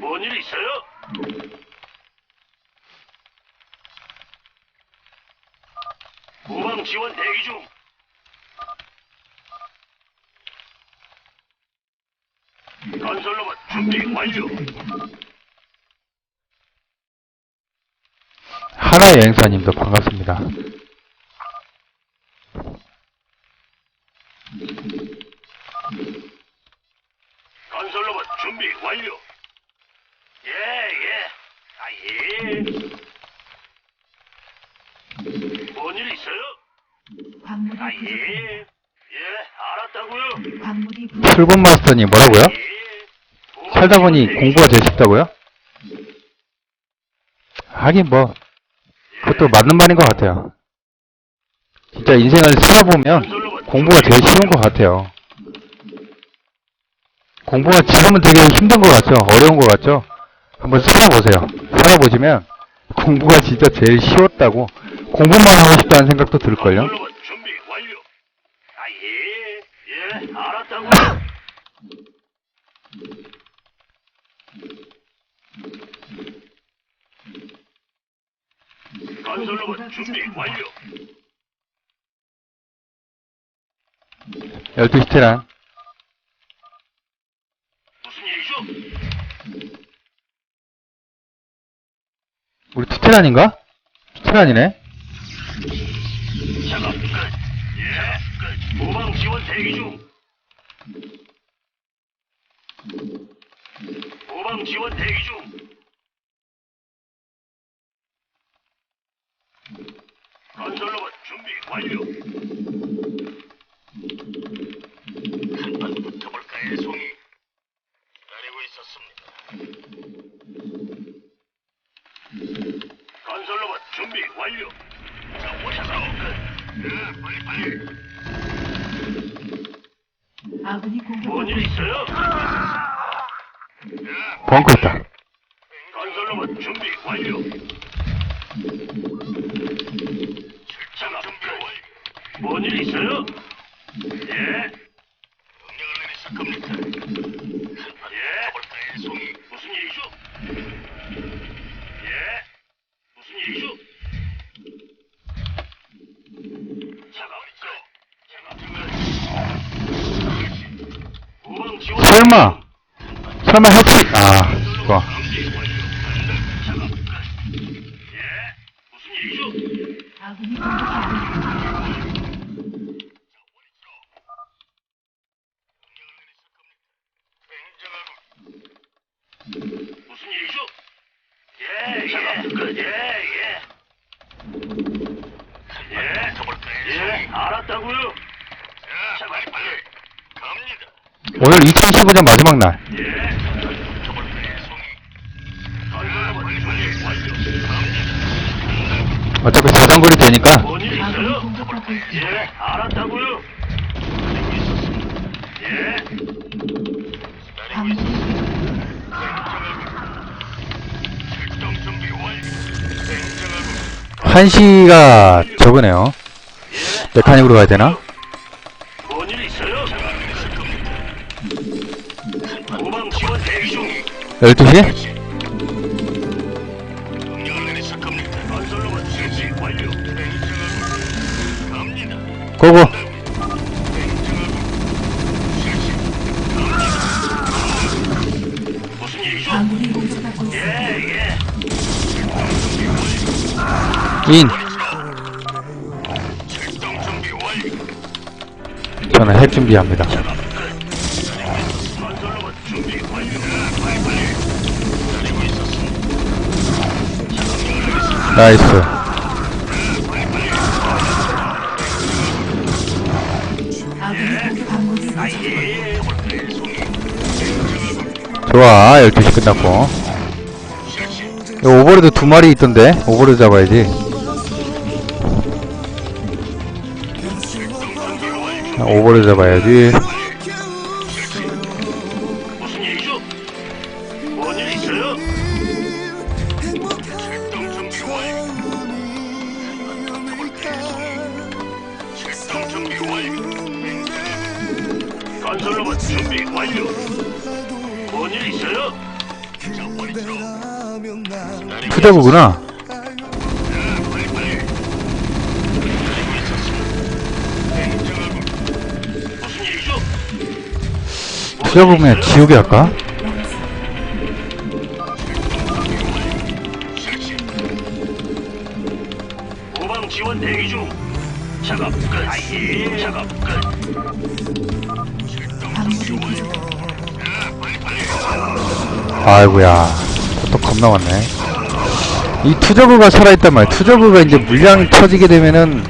뭔 일 있어요? 후방 지원 대기 중. 건설로봇 준비 완료. 하나 여행사님도 반갑습니다. 건설로봇 준비 완료. 예, 예. 아, 예. 뭔 일 있어요? 광물이 아, 예. 부족합니다. 예, 알았다고요. 광물이 부족. 출근 마스터님 뭐라고요? 예. 살다 보니 공부가 제일 쉽다고요? 하긴 뭐 그것도 맞는 말인 것 같아요. 진짜 인생을 살아보면 공부가 제일 쉬운 것 같아요. 공부가 지금은 되게 힘든 것 같죠? 어려운 것 같죠? 한번 살아보세요. 살아보시면 공부가 진짜 제일 쉬웠다고 공부만 하고 싶다는 생각도 들걸요? 준비 완료. 12시 테란. 무슨 일이죠? 우리 투테란인가? 투테란이네? 예, 끝. 후방 지원 대기 중. 후방 지원 대기 중. 건설로봇 준비 완료. 한번 붙어볼까요, 송이? 기다리고 있었습니다. 건설로봇 준비 완료. 자, 오셔서 끝. 예, 빨리 빨리. 아군이 뭔 공격받고 일 있어요? 벙커 있다. 건설로봇 준비 완료. 출장 준비 완료. 뭔일 있어요? 예. 명령을 내리실 겁니까? 예. 볼까요, 송이? 무슨 일이죠? 예. 무슨 일이죠? 작업 끝. 작업 끝. 후방 지원. 설마! 설마 해치, 아, 좋아. 예? 무슨 일이죠? 예, 예, 끝, 예, 예. 예, 예, 알았다고요. 자, 빨리 빨리 갑니다. 오늘 2015년 마지막 날. 어차피 자전거리 되니까 뭔일 아군이 있어요? 공격받고 예, 있습니다. 알았다고요. 기다리고 있었습니다. 예. 광물이 부족합니다. 출동 준비 완료. 냉정하고 1시가 저거네요. 메카닉으로 가야 되나? 12시? 명령을 내리실 겁니까? 건설로봇 실시 완료. 냉정하고 갑니다. 고고. 인. 저는 할 준비합니다. 나이스. 좋아. 12시 끝났고. 오버로드 두 마리 있던데? 오버로드 잡아야지. 아, 오버로드 잡아야지. 무슨 일이죠? 투자부면 지우개 할까? 실시. 후방 지원 대기 중. 작업 끝. 아예. 작업 끝. 광물이 부족합니다. 야, 빨리 빨리. 아이고야. 또 겁나 많네. 이 투저그가 살아있단 말이야. 투저그가 이제 물량이 터지게 되면은,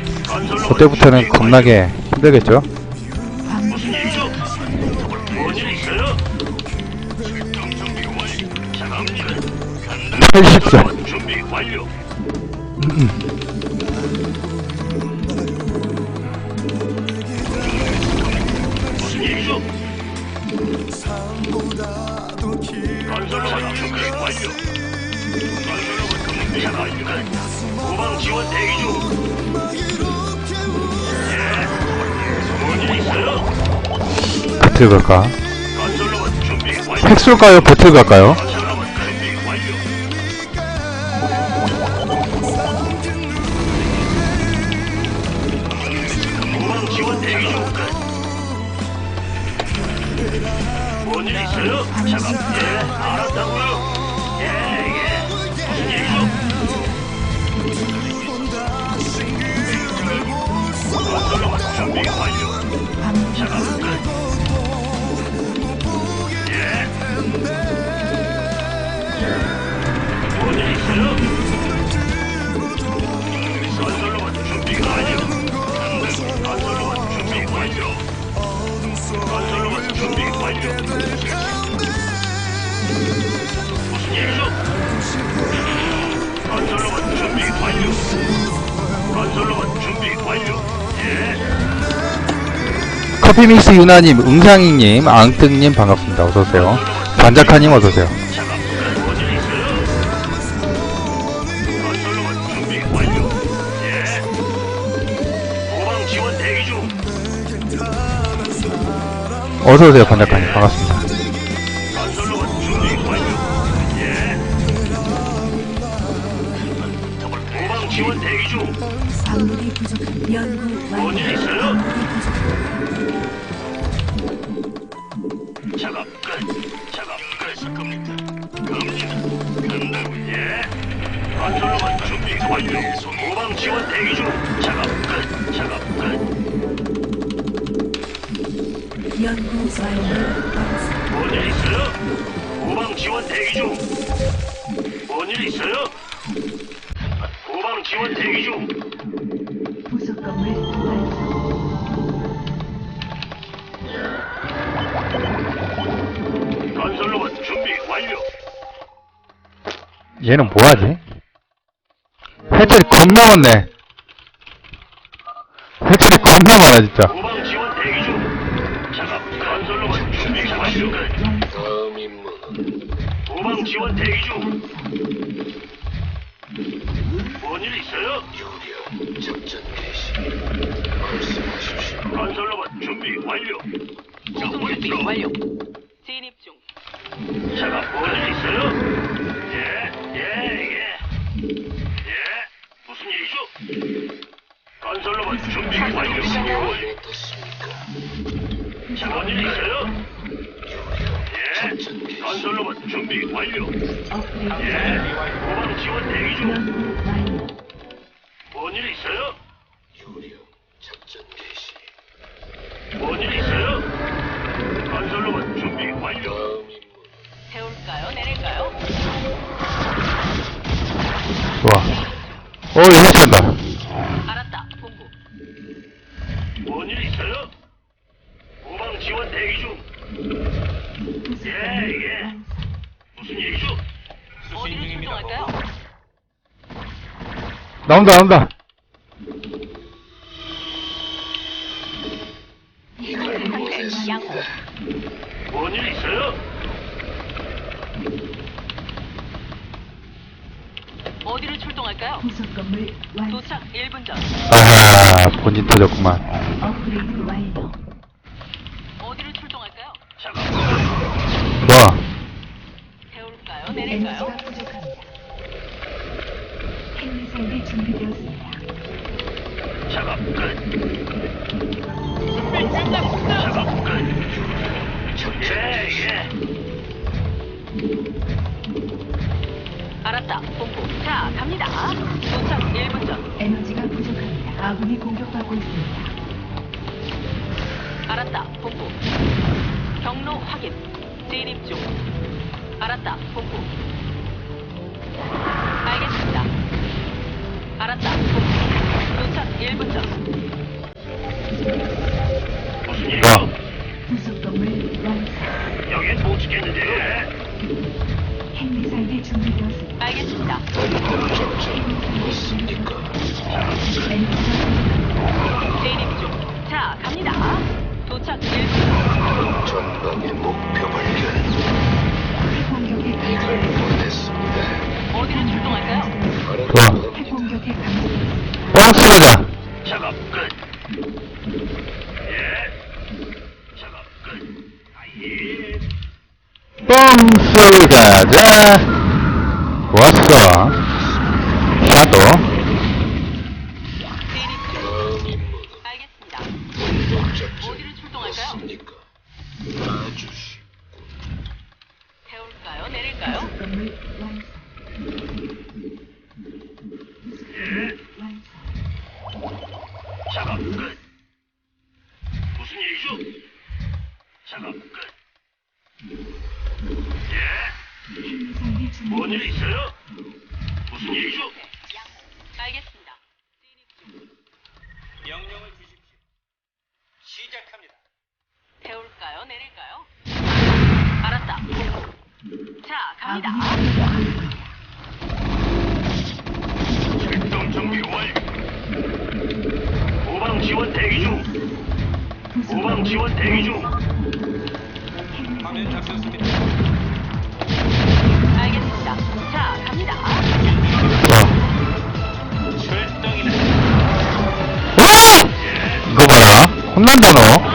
그때부터는 겁나게 힘들겠죠? 광물이 무슨 일이죠? 뭔일 있어요? 출동 준비 완료. 작업니다. 간다. 80살. 준비 완료. 무슨 일이죠? 건설로만 준비 완료. 건설로만 준비 완료. 후방 지원 대기 중. 예. 뭔일 있어요? 배틀 갈까? 건설로만 준비 완료. 핵 쏠까요? 배틀 갈까요? 了。 커피믹스 유나님, 응상이님, 앙뜩님 반갑습니다. 어서오세요. 반작하님 어서오세요. 어서오세요. 반작하님 반갑습니다. 후방 지원 대기 중. 작업 끝. 작업 끝. 연구 완료. 뭔일 있어요? 후방 지원 대기 중. 뭔일 있어요? 후방 지원 대기 중. 부속 건물 완성. 건설로만 준비 완료. 얘는 뭐하지? 해철이 겁나 많네. 해철이 겁나 많아 진짜. 완료. 완료. 일 있어요? 유령 예. 건설로만 준비 완료. 업그레이드 예, 후방 지원 대기 중. 연구 완료. 뭔일 있어요? 뭔일 있어요? 건설로만 준비 완료. 태울까요? 내릴까요? 좋아. 어. 알았다. 나온다 나온다. 이걸 양호. 보냈습니다. 뭔일 있어요? 어디로 출동할까요? 부속 건물 완성. 도착 1분 전. 아하 본진 터졌구만. 업그레이드 완료. 어디로 출동할까요? 작업 뭐? 태울 태울까요? 에너지가 내릴까요? 부족 핵미사일이 준비되었습니다. 작업 끝. 준비 끝났습니다. 작업 끝. 예, 예. 알았다. 본부. 자, 갑니다. 도착 1분 전. 에너지가 부족합니다. 아군이 공격받고 있습니다. 알았다. 본부. 경로 확인. 진입 중. 알았다. 본부. 알았다. 도착 1분 전. 무슨 야. 일이죠? 부속 건물 완성. 여긴 못 지켰는데. 핵미사일이 준비되었습니다. 알겠습니다. 중. 자, 갑니다. 도착 1분 전. 전방의 목표 발견. 이걸 감지되 어디로 출동할까요? 좋아. 핵공격에 가자. 작업 끝. 뻥소리 가자. 좋았어. 샤도. 진입 중. 다음 임무는 알겠습니다. 작전 어디로 출동할까요? 맞습니까? 아주 쉽고 태울까요? 내릴까요? 부속 건물 완성. 예. 완성. 작업 끝. 무슨 일이죠? 작업 끝. 예. 핵미사일이 뭔 일 준비되었습니다. 있어요? 무슨 일이죠? 알겠습니다. 진입 중. 명령을 주십시오. 시작합니다. 태울까요? 내릴까요? 알았다. 자, 갑니다. 출동 준비 완료. 후방 지원 대기 중. 후방 지원 대기 중. 화면 잡혔습니다. 알겠습니다. 자, 갑니다. 출동이다. 이거 봐라. 혼난다, 너.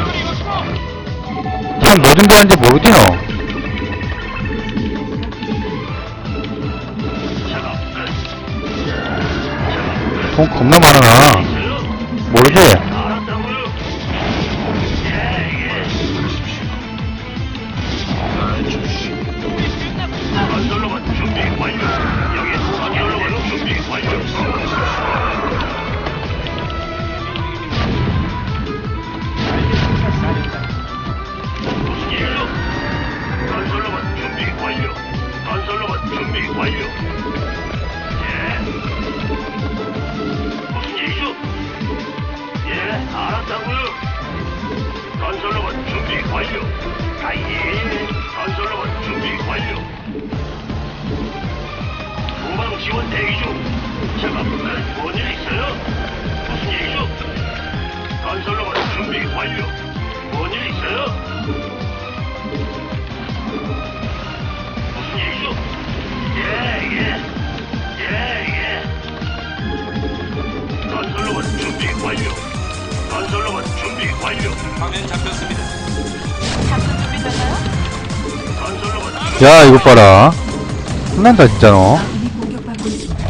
돈 겁나 많아, 나. 모르지? 완료. 아예. 건설로만 준비 완료. 후방 지원 대기 중. 작업 끝. 뭔일 있어요? 무슨 일이죠? 건설로만 준비 완료. 뭔일 있어요? 무슨 일이죠? 예, 예. 예, 예. 건설로만 준비 완료. 건설로만 준비 완료. 화면 잡혔습니다. 야, 이거 봐라. 혼난다, 진짜, 너.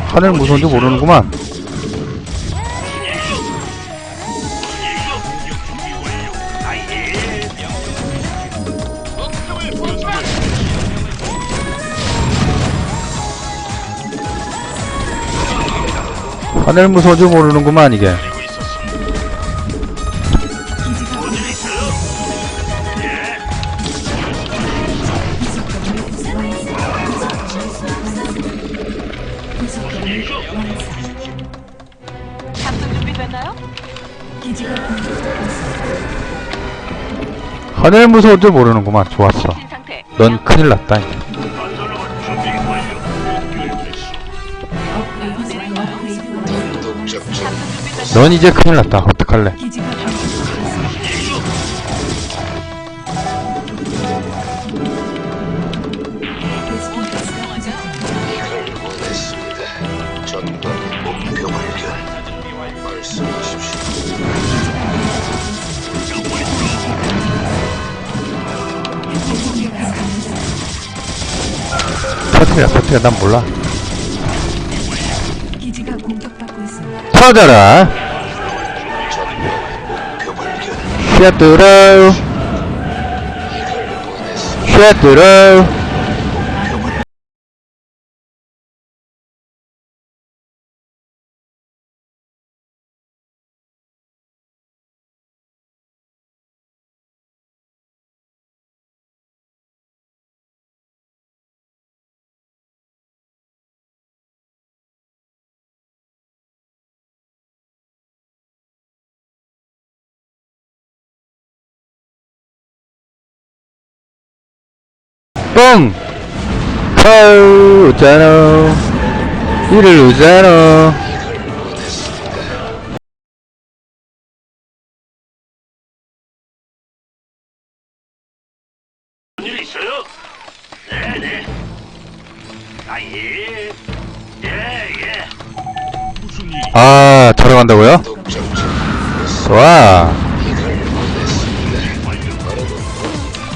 하늘 무서운지 모르는구만. 하늘 무서운지 모르는구만, 이게. 하늘 무서운 줄 모르는구만. 좋았어. 넌 큰일 났다. 넌 이제 큰일 났다. 어떡할래? 터트려 터트려 난 몰라 기지가 공격받고 있습니다. 터져라 목표 발견. 쉐뚜루 쉐 뻥! 털 웃잖아 이를 웃잖아 일 있어요? 네네. 아 예. 예 예. 무슨 일? 아 자러 간다고요? 독점자.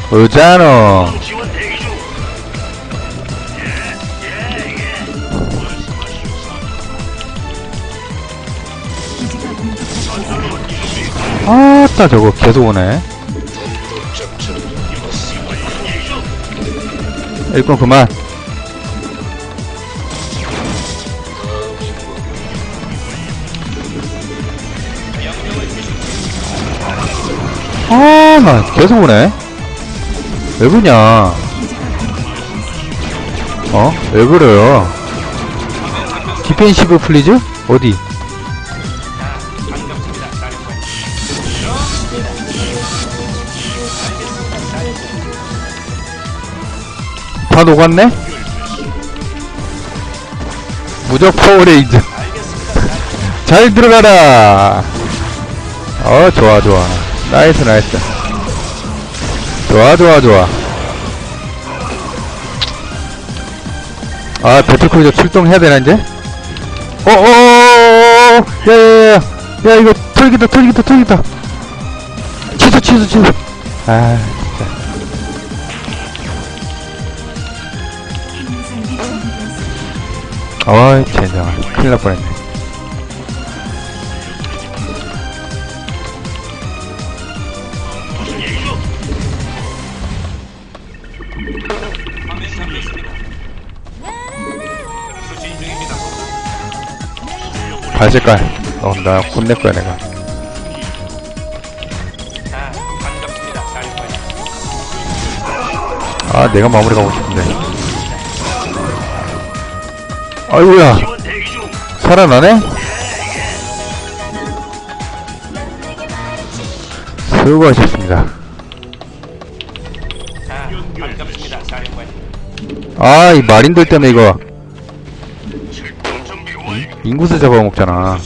좋 아따 저거 계속 오네. 일꾼 그만 아, 나 계속 오네. 왜 그러냐? 어? 왜 그래요? 디펜시브 플리즈? 어디? 다 녹았네? 무적 파워레이즈. 잘 들어가라! 어, 좋아, 좋아. 나이스, 나이스. 좋아, 좋아, 좋아. 아, 배틀크루저 출동해야 되나, 이제? 어, 어, 어, 어, 어, 어, 야, 야, 야, 야, 이거 털기다, 털기다, 털기다. 취소, 취소, 취소. 아, 어이, 젠장아. 큰일 날 뻔했네. 발색깔. 어, 나 혼낼 거야, 내가. 아, 내가 마무리 가고 싶은데. 아이고야. 살아나네? 수고하셨습니다. 아, 이 마린들 때문에 이거. 인구수 잡아먹잖아.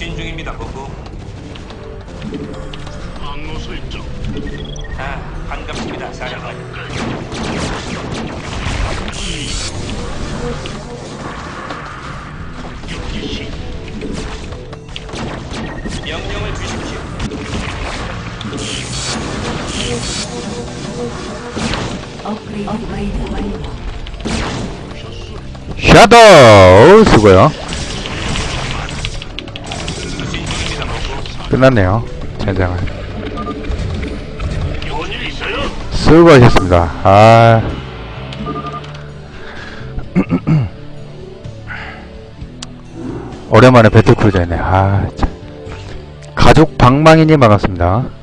샤도우! 수고요. 끝났네요. 있어요? 수고하셨습니다. 아. 오랜만에 배틀크루저였네. 아, 참. 가족 방망이님 반갑습니다.